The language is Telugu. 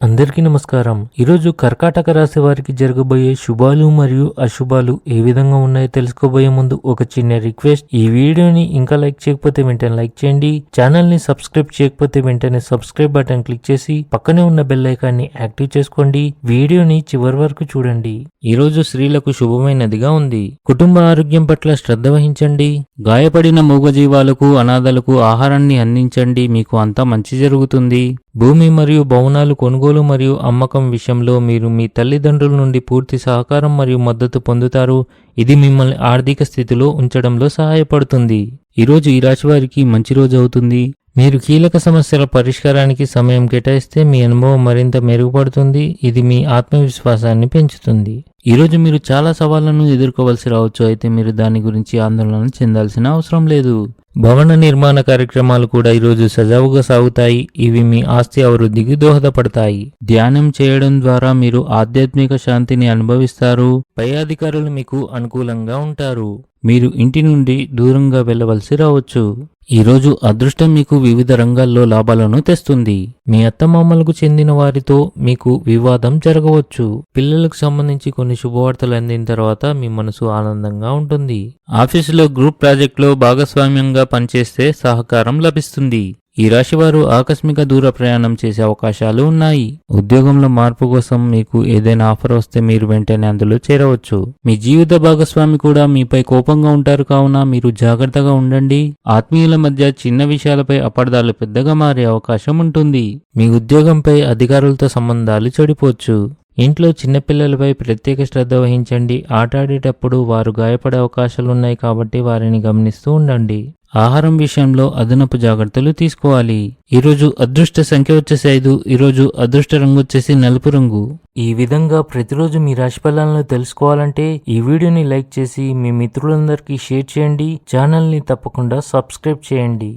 అందరికీ నమస్కారం. ఈరోజు కర్కాటక రాశి వారికి జరగబోయే శుభాలు మరియు అశుభాలు ఏ విధంగా ఉన్నాయో తెలుసుకోబోయే ముందు ఒక చిన్న రిక్వెస్ట్. ఈ వీడియోని ఇంకా లైక్ చేయకపోతే వెంటనే లైక్ చేయండి. ఛానల్ని సబ్స్క్రైబ్ చేయకపోతే వెంటనే సబ్స్క్రైబ్ బటన్ క్లిక్ చేసి పక్కనే ఉన్న బెల్ ఐకాన్ని యాక్టివ్ చేసుకోండి. వీడియోని చివరి వరకు చూడండి. ఈ రోజు స్త్రీలకు శుభమైనదిగా ఉంది. కుటుంబ ఆరోగ్యం పట్ల శ్రద్ధ వహించండి. గాయపడిన మూగజీవాలకు అనాథలకు ఆహారాన్ని అందించండి. మీకు అంతా మంచి జరుగుతుంది. భూమి మరియు భవనాలు కొనుగోలు మరియు అమ్మకం విషయంలో మీరు మీ తల్లిదండ్రుల నుండి పూర్తి సహకారం మరియు మద్దతు పొందుతారు. ఇది మిమ్మల్ని ఆర్థిక స్థితిలో ఉంచడంలో సహాయపడుతుంది. ఈరోజు ఈ రాశి వారికి మంచి రోజు అవుతుంది. మీరు కీలక సమస్యల పరిష్కారానికి సమయం కేటాయిస్తే మీ అనుభవం మరింత మెరుగుపడుతుంది. ఇది మీ ఆత్మవిశ్వాసాన్ని పెంచుతుంది. ఈరోజు మీరు చాలా సవాళ్ళను ఎదుర్కోవాల్సి రావచ్చు. అయితే మీరు దాని గురించి ఆందోళన చెందాల్సిన అవసరం లేదు. భవన నిర్మాణ కార్యక్రమాలు కూడా ఈరోజు సజావుగా సాగుతాయి. ఇవి మీ ఆస్తి అభివృద్ధికి దోహదపడతాయి. ధ్యానం చేయడం ద్వారా మీరు ఆధ్యాత్మిక శాంతిని అనుభవిస్తారు. పై అధికారులు మీకు అనుకూలంగా ఉంటారు. మీరు ఇంటి నుండి దూరంగా వెళ్ళవలసి రావచ్చు. ఈరోజు అదృష్టం మీకు వివిధ రంగాల్లో లాభాలను తెస్తుంది. మీ అత్తమామలకు చెందిన వారితో మీకు వివాదం జరగవచ్చు. పిల్లలకు సంబంధించి కొన్ని శుభవార్తలు అందిన తర్వాత మీ మనసు ఆనందంగా ఉంటుంది. ఆఫీసులో గ్రూప్ ప్రాజెక్టులో భాగస్వామ్యంగా పనిచేస్తే సహకారం లభిస్తుంది. ఈ రాశివారు ఆకస్మిక దూర ప్రయాణం చేసే అవకాశాలు ఉన్నాయి. ఉద్యోగంలో మార్పు కోసం మీకు ఏదైనా ఆఫర్ వస్తే మీరు వెంటనే అందులో చేరవచ్చు. మీ జీవిత భాగస్వామి కూడా మీపై కోపంగా ఉంటారు కావున మీరు జాగ్రత్తగా ఉండండి. ఆత్మీయుల మధ్య చిన్న విషయాలపై అపార్థాలు పెద్దగా మారే అవకాశం ఉంటుంది. మీ ఉద్యోగంపై అధికారులతో సంబంధాలు చెడిపోవచ్చు. ఇంట్లో చిన్నపిల్లలపై ప్రత్యేక శ్రద్ధ వహించండి. ఆటాడేటప్పుడు వారు గాయపడే అవకాశాలున్నాయి కాబట్టి వారిని గమనిస్తూ ఉండండి. ఆహారం విషయంలో అదనపు జాగ్రత్తలు తీసుకోవాలి. ఈరోజు అదృష్ట సంఖ్య వచ్చేసి ఐదు ఈరోజు అదృష్ట రంగు వచ్చేసి నలుపు రంగు. ఈ విధంగా ప్రతిరోజు మీ రాశి ఫలాలను తెలుసుకోవాలంటే ఈ వీడియోని లైక్ చేసి మీ మిత్రులందరికీ షేర్ చేయండి. ఛానల్ని తప్పకుండా సబ్స్క్రైబ్ చేయండి.